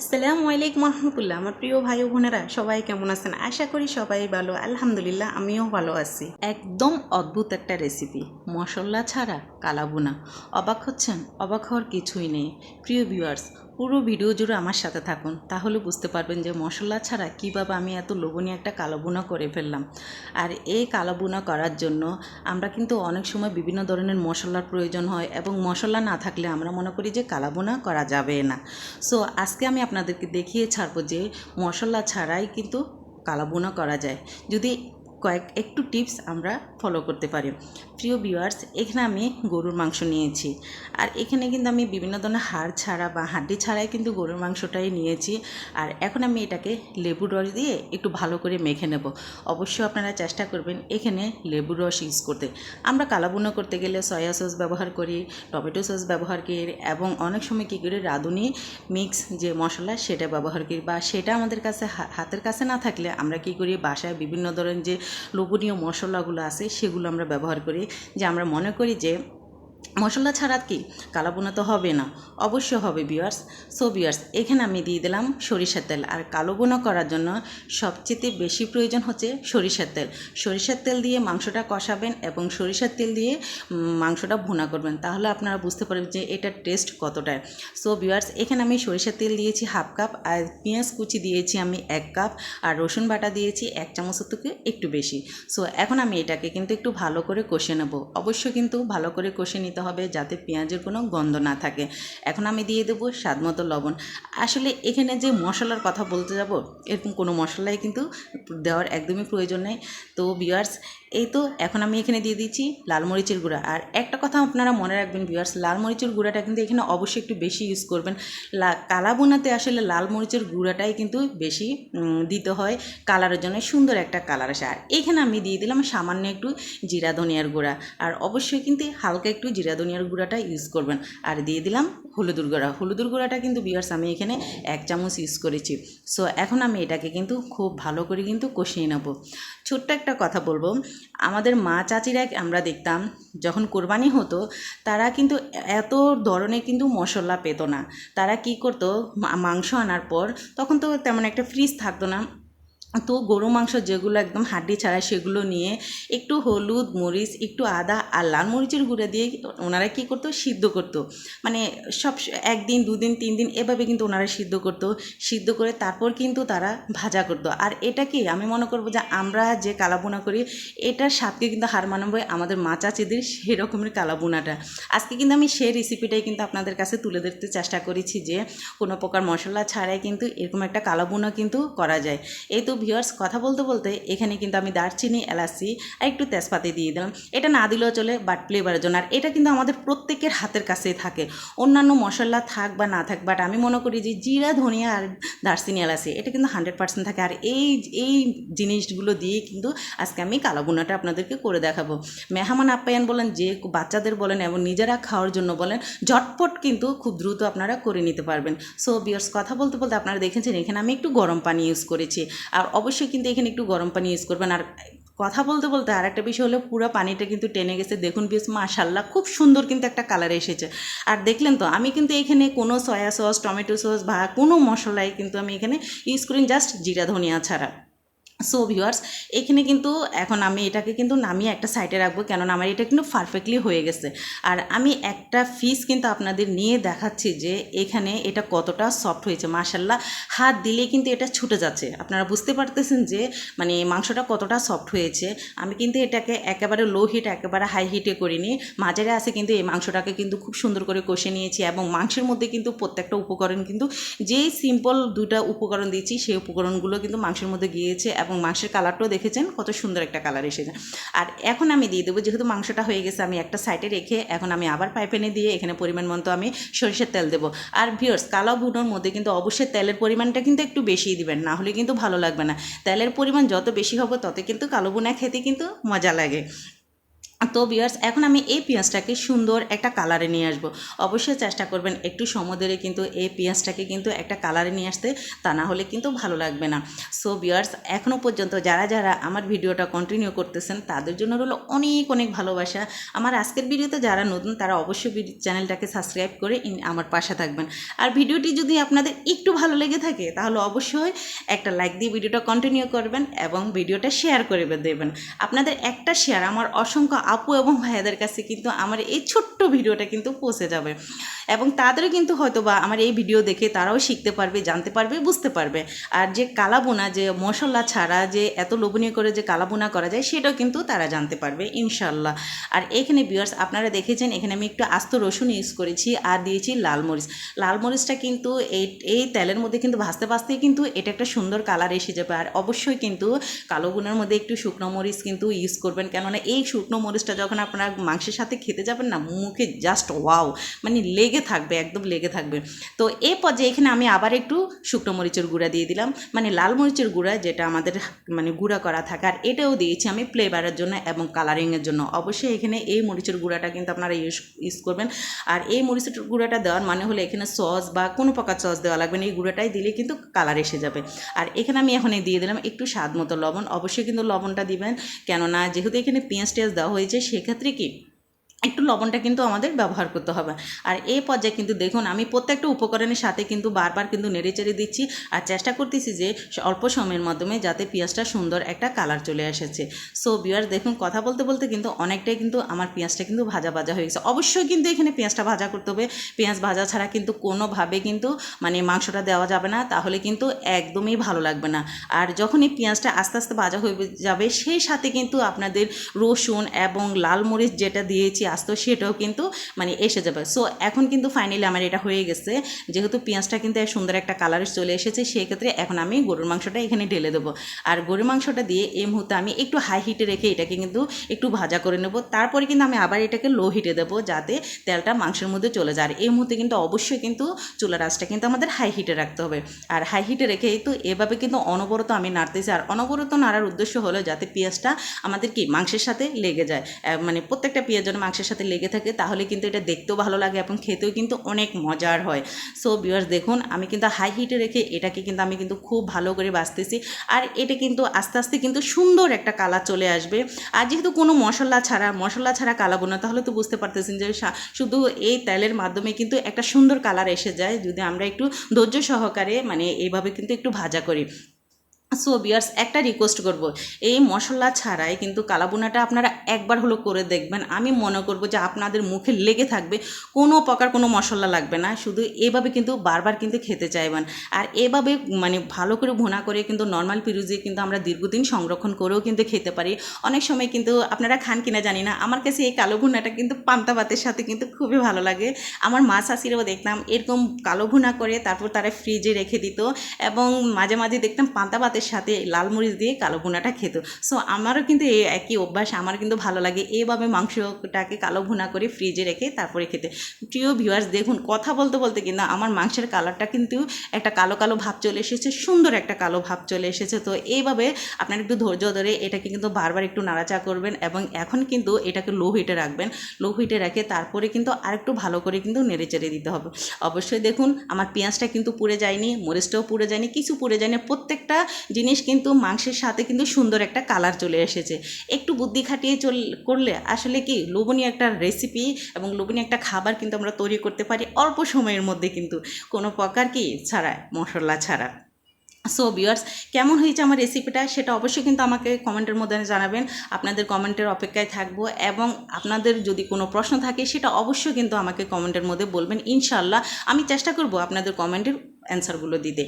আসসালামু আলাইকুম রহমতুল্লাহ আমার প্রিয় ভাই বোনেরা, সবাই কেমন আছেন? আশা করি সবাই ভালো, আলহামদুলিল্লাহ আমিও ভালো আছি। একদম অদ্ভুত একটা রেসিপি মশলা ছাড়া কালাবুনা। অবাক হচ্ছেন? অবাক হওয়ার কিছুই নেই। প্রিয় ভিউয়ার্স পুরো ভিডিও জুড়ে আমার সাথে থাকুন, তাহলে বুঝতে পারবেন যে মশলা ছাড়া কীভাবে আমি এত লোভনীয় একটা কালোবুনা করে ফেললাম। আর এই কালোবুনা করার জন্য আমরা কিন্তু অনেক সময় বিভিন্ন ধরনের মশলার প্রয়োজন হয় এবং মশলা না থাকলে আমরা মনে করি যে কালাবুনা করা যাবে না। সো আজকে আমি আপনাদেরকে দেখিয়ে ছাড়বো যে মশলা ছাড়াই কিন্তু কালাবুনা করা যায়। যদি কয়েক, একটু টিপস আমরা ফলো করতে পারি। প্রিয় ভিউয়ার্স এখানে আমি গরুর মাংস নিয়েছি। আর এখানে কিন্তু আমি বিভিন্ন ধরনের হাড় ছাড়া বা হাড্ডি ছাড়াই কিন্তু গরুর মাংসটাই নিয়েছি। আর এখন আমি এটাকে লেবুর রস দিয়ে একটু ভালো করে মেখে নেব। অবশ্যই আপনারা চেষ্টা করবেন এখানে লেবুর রস ইউজ করতে। আমরা কালাবুনো করতে গেলে সয়া সস ব্যবহার করি টমেটো সস ব্যবহার করি এবং অনেক সময় কী করি, রাঁধুনি মিক্স যে মশলা সেটা ব্যবহার করি বা সেটা আমাদের কাছে হাতের কাছে না থাকলে আমরা কী করি, বাসায় বিভিন্ন ধরনের যে লোভনীয় মশলাগুলো আছে সেগুলো আমরা ব্যবহার করি। যে আমরা মনে করি যে মশলা ছাড়া কি? কালাবোনা তো হবে না। অবশ্য হবে বিয়ার্স সো বিয়ার্স এখানে আমি দিয়ে দিলাম সরিষার তেল। আর কালো বোনা করার জন্য সবচেয়ে বেশি প্রয়োজন হচ্ছে সরিষার তেল। সরিষার তেল দিয়ে মাংসটা কষাবেন এবং সরিষার তেল দিয়ে মাংসটা ভুনা করবেন। তাহলে আপনারা বুঝতে পারবেন যে এটার টেস্ট কতটা। সো বিয়ার্স এখানে আমি সরিষার তেল দিয়েছি হাফ কাপ আর পেঁয়াজ কুচি দিয়েছি আমি এক কাপ আর রসুন বাটা দিয়েছি এক চামচের থেকে একটু বেশি। সো এখন আমি এটাকে কিন্তু একটু ভালো করে কষে নেব। অবশ্যই কিন্তু ভালো করে কষে নিতে হবে যাতে পেঁয়াজের কোনো গন্ধ না থাকে। এখন আমি দিয়ে দেবো স্বাদ মতো লবণ। আসলে এখানে যে মশলার কথা বলতে যাব, এরকম কোনো মশলাই কিন্তু দেওয়ার একদমই প্রয়োজন নেই। তো বিয়ার্স এই তো, এখন আমি এখানে দিয়ে দিচ্ছি লাল মরিচের গুঁড়া। আর একটা কথা আপনারা মনে রাখবেন বিয়ার্স লাল মরিচের গুঁড়াটা কিন্তু এখানে অবশ্যই একটু বেশি ইউজ করবেন। কালা বোনাতে আসলে লাল মরিচের গুঁড়াটাই কিন্তু বেশি দিতে হয় কালারের জন্য, সুন্দর একটা কালার আসে। আর এখানে আমি দিয়ে দিলাম সামান্য একটু জিরা ধনিয়ার গুঁড়া। আর অবশ্যই কিন্তু হালকা একটু জিরা ধনিয়ার গুঁড়াটা ইউজ করবেন। আর দিয়ে দিলাম হলুদের গুঁড়া। হলুদের গুঁড়াটা কিন্তু বিয়ার্স আমি এখানে এক চামচ ইউজ করেছি। সো এখন আমি এটাকে কিন্তু খুব ভালো করে কিন্তু কষিয়ে নেব। ছোট্ট একটা কথা বলব আমাদের মা চাচিরা আমরা দেখতাম, যখন কোরবানি হতো, তারা কিন্তু এত ধরনের কিন্তু মশলা পেতো না। তারা কি করতো মাংস আনার পর, তখন তো তেমন একটা ফ্রিজ থাকতো না। তো গরু, মাংস যেগুলো একদম হাড্ডি ছাড়া সেগুলো নিয়ে একটু হলুদ, মরিচ, একটু আদা আর লাল মরিচের গুঁড়া দিয়ে ওনারা কী করতো? সিদ্ধ করতো। মানে সব একদিন, দুদিন তিন দিন এভাবে কিন্তু ওনারা সিদ্ধ করতো। সিদ্ধ করে তারপর কিন্তু তারা ভাজা করতো। আর এটা কি? আমি মনে করব যে আমরা যে কালাবোনা করি, এটার স্বাদকে কিন্তু হার মানাবো আমাদের মা চাচিদের সেই রকমের কালাবোনাটা আজকে কিন্তু আমি সেই রেসিপিটাই কিন্তু আপনাদের কাছে তুলে ধরতে চেষ্টা করেছি যে কোনো প্রকার মশলা ছাড়াই কিন্তু এরকম একটা কালাবোনা কিন্তু করা যায়। এই তো ভিউয়ার্স কথা বলতে বলতে এখানে কিন্তু আমি দারচিনি, এলাচি আর একটু তেজপাতি দিয়ে দিলাম। এটা না দিলেও চলে বাট ফ্লেভারের জন্য। আর এটা কিন্তু আমাদের প্রত্যেকের হাতের কাছেই থাকে। অন্যান্য মশলা থাক বা না থাক বাট আমি মনে করি যে জিরা, ধনিয়া আর দারচিনি, এলাচি, এটা কিন্তু হান্ড্রেড পার্সেন্ট থাকে। আর এই এই জিনিসগুলো দিয়ে কিন্তু আজকে আমি কালো বোনাটা আপনাদেরকে করে দেখাবো। মেহমান আপ্যায়ন বলেন, যে বাচ্চাদের বলেন এবং নিজেরা খাওয়ার জন্য বলেন, ঝটপট কিন্তু খুব দ্রুত আপনারা করে নিতে পারবেন। সো বিয়ার্স কথা বলতে বলতে আপনারা দেখেছেন, এখানে আমি একটু গরম পানি ইউজ করেছি। আর অবশ্যই কিন্তু এখানে একটু গরম পানি ইউজ করবেন। আর কথা বলতে বলতে আর একটা বিষয় হলো, পুরো পানিটা কিন্তু টেনে গেছে। দেখুন বেশ মাশাল্লাহ খুব সুন্দর কিন্তু একটা কালার এসেছে। আর দেখলেন তো, আমি কিন্তু এখানে কোনো সয়া সস টমেটো সস বা কোনো মশলাই কিন্তু আমি এখানে ইউজ করি জাস্ট জিরা ধনিয়া ছাড়া। সো ভিউয়ার্স এখানে কিন্তু এখন আমি এটাকে কিন্তু নামিয়ে একটা সাইডে রাখব, কেননা আমার এটা কিন্তু পারফেক্টলি হয়ে গেছে। আর আমি একটা ফিস কিন্তু আপনাদের নিয়ে দেখাচ্ছি যে এখানে এটা কতটা সফট হয়েছে। মাশাল্লাহ হাত দিলে কিন্তু এটা ছুটে যাচ্ছে। আপনারা বুঝতে পারতেছেন যে মানে মাংসটা কতটা সফট হয়েছে। আমি কিন্তু এটাকে একেবারে লো হিট একেবারে হাই হিটে করিনি। মাঝারে আছে কিন্তু এই মাংসটাকে কিন্তু খুব সুন্দর করে কষে নিয়েছি এবং মাংসের মধ্যে কিন্তু প্রত্যেকটা উপকরণ কিন্তু, যেই সিম্পল দুটা উপকরণ দিয়েছি, সেই উপকরণগুলো কিন্তু মাংসের মধ্যে গিয়েছে এবং মাংসের কালারটাও দেখেছেন, কত সুন্দর একটা কালার এসেছে। আর এখন আমি দিয়ে দেবো, যেহেতু মাংসটা হয়ে গেছে, আমি একটা সাইডে রেখে এখন আমি আবার পাইপেনে দিয়ে এখানে পরিমাণ মতো আমি সরিষার তেল দেবো। আর ভিওর্স কালো বুনোর মধ্যে কিন্তু অবশ্যই তেলের পরিমাণটা কিন্তু একটু বেশিই দিবেন, না হলে কিন্তু ভালো লাগবে না। তেলের পরিমাণ যত বেশি হবে তত কিন্তু কালো বুনা খেতে কিন্তু মজা লাগে। তো বিয়ার্স এখন আমি এই পেঁয়াজটাকে সুন্দর একটা কালারে নিয়ে আসব। অবশ্যই চেষ্টা করবেন একটু সমুদ্রে কিন্তু এই পেঁয়াজটাকে কিন্তু একটা কালারে নিয়ে আসতে, তা না হলে কিন্তু ভালো লাগবে না। সো বিয়ার্স এখনও পর্যন্ত যারা যারা আমার ভিডিওটা কন্টিনিউ করতেছেন, তাদের জন্য হলো অনেক অনেক ভালোবাসা। আমার আজকের ভিডিওতে যারা নতুন, তারা অবশ্যই চ্যানেলটাকে সাবস্ক্রাইব করে আমার পাশে থাকবেন। আর ভিডিওটি যদি আপনাদের একটু ভালো লেগে থাকে, তাহলে অবশ্যই একটা লাইক দিয়ে ভিডিওটা কন্টিনিউ করবেন এবং ভিডিওটা শেয়ার করে দেবেন। আপনাদের একটা শেয়ার আমার অসংখ্য আপু এবং ভাইয়াদের কাছে কিন্তু আমার এই ছোট্ট ভিডিওটা কিন্তু পৌঁছে যাবে। এবং তাদেরও কিন্তু হয়তো বা আমার এই ভিডিও দেখে তারাও শিখতে পারবে, জানতে পারবে, বুঝতে পারবে। আর যে কালাবোনা, যে মশলা ছাড়া, যে এত লোভনীয় করে যে কালাবোনা করা যায়, সেটাও কিন্তু তারা জানতে পারবে ইনশাল্লাহ আর এখানে বিয়ার্স আপনারা দেখেছেন, এখানে আমি একটু আস্ত রসুন ইউজ করেছি আর দিয়েছি লাল মরিচ। লাল মরিচটা কিন্তু এই এই তেলের মধ্যে কিন্তু ভাজতে ভাজতেই কিন্তু এটা একটা সুন্দর কালার এসে যাবে। আর অবশ্যই কিন্তু কালো গুনের মধ্যে একটু শুকনো মরিচ কিন্তু ইউজ করবেন। কেননা এই শুকনো মরিচটা যখন আপনারা মাংসের সাথে খেতে যাবেন না, মুখে জাস্ট ওয়াও মানে লেগে থাকবে, একদম লেগে থাকবে। তো এই পর্যায়ে এখানে আমি আবার একটু শুকনো মরিচের গুঁড়া দিয়ে দিলাম। মানে লাল মরিচের গুঁড়া যেটা আমাদের মানে গুঁড়া করা থাকে, আর এটাও দিয়েছি আমি ফ্লেভারের জন্য এবং কালারিংয়ের জন্য। অবশ্যই এখানে এই মরিচের গুঁড়াটা কিন্তু আপনারা ইউজ ইউজ করবেন। আর এই মরিচের গুঁড়াটা দেওয়ার মানে হলো এখানে সস বা কোনো প্রকার সস দেওয়া লাগবে না, এই গুঁড়াটাই দিলে কিন্তু কালার এসে যাবে। আর এখানে আমি এখন দিয়ে দিলাম একটু স্বাদ মতো লবণ। অবশ্যই কিন্তু লবণটা দিবেন, কেননা যেহেতু এখানে পেঁয়াজ টেঁয়াজ দেওয়া হয়েছে সেক্ষেত্রে কি? একটু লবণটা কিন্তু আমাদের ব্যবহার করতে হবে। আর এই পর্যায়ে কিন্তু দেখুন, আমি প্রত্যেকটা উপকরণের সাথে কিন্তু বারবার কিন্তু নেড়ে চেড়ে দিচ্ছি আর চেষ্টা করতেছি যে অল্প সময়ের মাধ্যমে যাতে পেঁয়াজটা সুন্দর একটা কালার চলে এসেছে। সো বিয়ার দেখুন, কথা বলতে বলতে কিন্তু অনেকটাই কিন্তু আমার পেঁয়াজটা কিন্তু ভাজা ভাজা হয়ে গেছে। অবশ্যই কিন্তু এখানে পেঁয়াজটা ভাজা করতে হবে। পেঁয়াজ ভাজা ছাড়া কিন্তু কোনোভাবে কিন্তু মানে মাংসটা দেওয়া যাবে না, তাহলে কিন্তু একদমই ভালো লাগবে না। আর যখন এই পেঁয়াজটা আস্তে আস্তে ভাজা হয়ে যাবে, সেই সাথে কিন্তু আপনাদের রসুন এবং লাল মরিচ যেটা দিয়েছি আস্ত সেটাও কিন্তু মানে এসে যাবে। সো এখন কিন্তু ফাইনালি আমার এটা হয়ে গেছে। যেহেতু পেঁয়াজটা কিন্তু সুন্দর একটা কালার চলে এসেছে, সেক্ষেত্রে এখন আমি গরুর মাংসটা এখানে ঢেলে দেবো। আর গরুর মাংসটা দিয়ে এই মুহূর্তে আমি একটু হাই হিটে রেখে এটাকে কিন্তু একটু ভাজা করে নেব। তারপরে কিন্তু আমি আবার এটাকে লো হিটে দেবো যাতে তেলটা মাংসের মধ্যে চলে যায়। আর এই মুহূর্তে কিন্তু অবশ্যই কিন্তু চুলার আঁচটা কিন্তু আমাদের হাই হিটে রাখতে হবে। আর হাই হিটে রেখে তো এভাবে কিন্তু অনবরত আমি নাড়তেছি। আর অনবরত নাড়ার উদ্দেশ্য হলো যাতে পেঁয়াজটা আমাদের কি মাংসের সাথে লেগে যায়। মানে প্রত্যেকটা পেঁয়াজ যেন মাংসের সাথে লেগে থাকে, তাহলে কিন্তু এটা দেখতেও ভালো লাগে এবং খেতেও কিন্তু অনেক মজার হয়। সো বিয়ার্স দেখুন, আমি কিন্তু হাই হিটে রেখে এটাকে কিন্তু আমি কিন্তু খুব ভালো করে বাঁচতেছি। আর এটা কিন্তু আস্তে আস্তে কিন্তু সুন্দর একটা কালার চলে আসবে। আর যেহেতু কোনো মশলা ছাড়া মশলা ছাড়া কালাবো না তাহলে তো বুঝতে পারতেছেন যে শুধু এই তেলের মাধ্যমে কিন্তু একটা সুন্দর কালার এসে যায়। যদি আমরা একটু ধৈর্য সহকারে মানে এইভাবে কিন্তু একটু ভাজা করি। সো বিয়ার্স একটা রিকোয়েস্ট করব। এই মশলা ছাড়াই কিন্তু কালাবুনাটা আপনারা একবার হলো করে দেখবেন। আমি মনে করব যে আপনাদের মুখে লেগে থাকবে, কোনো প্রকার কোনো মশলা লাগবে না। শুধু এভাবে কিন্তু বারবার কিন্তু খেতে চাইবেন। আর এভাবে মানে ভালো করে ভুনা করে কিন্তু নর্মাল পিরুজি কিন্তু আমরা দীর্ঘদিন সংরক্ষণ করেও কিন্তু খেতে পারি। অনেক সময় কিন্তু আপনারা খান কিনা জানি না। আমার কাছে এই কালো ভুনাটা কিন্তু পান্তা ভাতের সাথে কিন্তু খুবই ভালো লাগে। আমার মা শাশিরাও দেখতাম, এরকম কালো ভুনা করে তারপর তারা ফ্রিজে রেখে দিত এবং মাঝে মাঝে দেখতাম পান্তা ভাতের সাথে লাল মরিচ দিয়ে কালো ভুনাটা খেত। সো আমারও কিন্তু এই একই অভ্যাস, আমার কিন্তু ভালো লাগে। এভাবে মাংসটাকে কালো ভুনা করে ফ্রিজে রেখে তারপরে খেতে। প্রিয় ভিউয়ার্স দেখুন, কথা বলতে বলতে কিন্তু আমার মাংসের কালারটা কিন্তু একটা কালো কালো ভাব চলে এসেছে, সুন্দর একটা কালো ভাব চলে এসেছে। তো এইভাবে আপনার একটু ধৈর্য ধরে এটাকে কিন্তু বারবার একটু নাড়াচা করবেন এবং এখন কিন্তু এটাকে লো হিটে রাখবেন। লো হিটে রেখে তারপরে কিন্তু আরেকটু ভালো করে কিন্তু নেড়ে চেড়ে দিতে হবে। অবশ্যই দেখুন, আমার পেঁয়াজটা কিন্তু পুড়ে যায়নি, মরিচটাও পুড়ে যায়নি, কিছু পুড়ে যায়নি। প্রত্যেকটা জিনিস কিন্তু মাংসের সাথে কিন্তু সুন্দর একটা কালার চলে এসেছে। একটু বুদ্ধি খাটিয়ে চল, করলে আসলে কি লোভনীয় একটা রেসিপি এবং লোভনীয় একটা খাবার কিন্তু আমরা তৈরি করতে পারি অল্প সময়ের মধ্যে কিন্তু। কোনো প্রকার কি ছাড়া, মশলা ছাড়া। সো বিয়ার্স কেমন হয়েছে আমার রেসিপিটা সেটা অবশ্যই কিন্তু আমাকে কমেন্টের মধ্যে জানাবেন। আপনাদের কমেন্টের অপেক্ষায় থাকব এবং আপনাদের যদি কোনো প্রশ্ন থাকে সেটা অবশ্যই কিন্তু আমাকে কমেন্টের মধ্যে বলবেন। ইনশাল্লাহ আমি চেষ্টা করব আপনাদের কমেন্টের অ্যান্সারগুলো দিতে।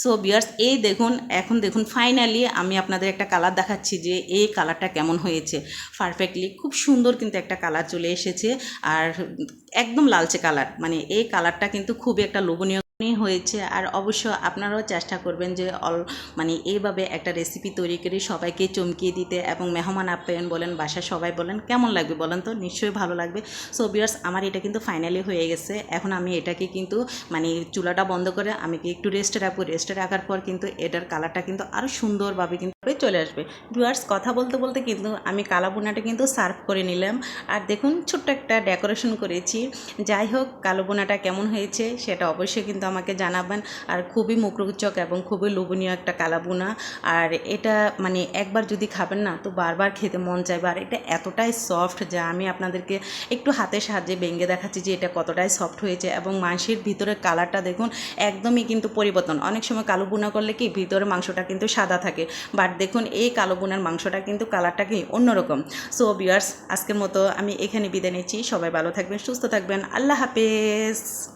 সো বিয়ার্স এই দেখুন, এখন দেখুন ফাইনালি আমি আপনাদের একটা কালার দেখাচ্ছি যে এই কালারটা কেমন হয়েছে। পারফেক্টলি খুব সুন্দর কিন্তু একটা কালার চলে এসেছে। আর একদম লালচে কালার মানে এই কালারটা কিন্তু খুবই একটা লোভনীয় দারুণই হয়েছে, আর অবশ্য আপনারাও চেষ্টা করবেন যে অল মানে এইভাবে একটা রেসিপি তৈরি করে সবাইকে চমকিয়ে দিতে এবং মেহমান আপ্যায়ন বলেন বাসা সবাই বলেন, কেমন লাগবে বলেন তো? নিশ্চয়ই ভালো লাগবে। সো বিয়ার্স আমার এটা কিন্তু ফাইনালি হয়ে গেছে। এখন আমি এটাকে কিন্তু মানে চুলাটা বন্ধ করে আমি একটু রেস্টে রাখব? রেস্টে রাখার পর কিন্তু এটার কালারটা কিন্তু আরও সুন্দরভাবে কিন্তু চলে আসবে। ভিউয়ার্স কথা বলতে বলতে কিন্তু আমি কালা বোনাটা কিন্তু সার্ভ করে নিলাম। আর দেখুন, ছোট্ট একটা ডেকোরেশন করেছি। যাই হোক, কালো বোনাটা কেমন হয়েছে, সেটা অবশ্যই কিন্তু আমাকে জানাবেন। আর খুবই মুখরোচক এবং খুবই লোভনীয় একটা কালাবোনা। আর এটা মানে একবার যদি খাবেন না, তো বারবার খেতে মন চাইবে। আর এটা এতটাই সফট যা আমি আপনাদেরকে একটু হাতের সাহায্যে ভেঙে দেখাচ্ছি যে এটা কতটাই সফট হয়েছে। এবং মাংসের ভিতরে কালারটা দেখুন, একদমই কিন্তু পরিবর্তন। অনেক সময় কালো বোনা করলে কি ভিতরে মাংসটা কিন্তু সাদা থাকে। বাট দেখুন, এই কালো বোনার মাংসটা কিন্তু কালারটা কি অন্যরকম। সো বিয়ার্স আজকের মতো আমি এখানে বিদায় নিচ্ছি। সবাই ভালো থাকবেন, সুস্থ থাকবেন। আল্লাহ হাফেজ।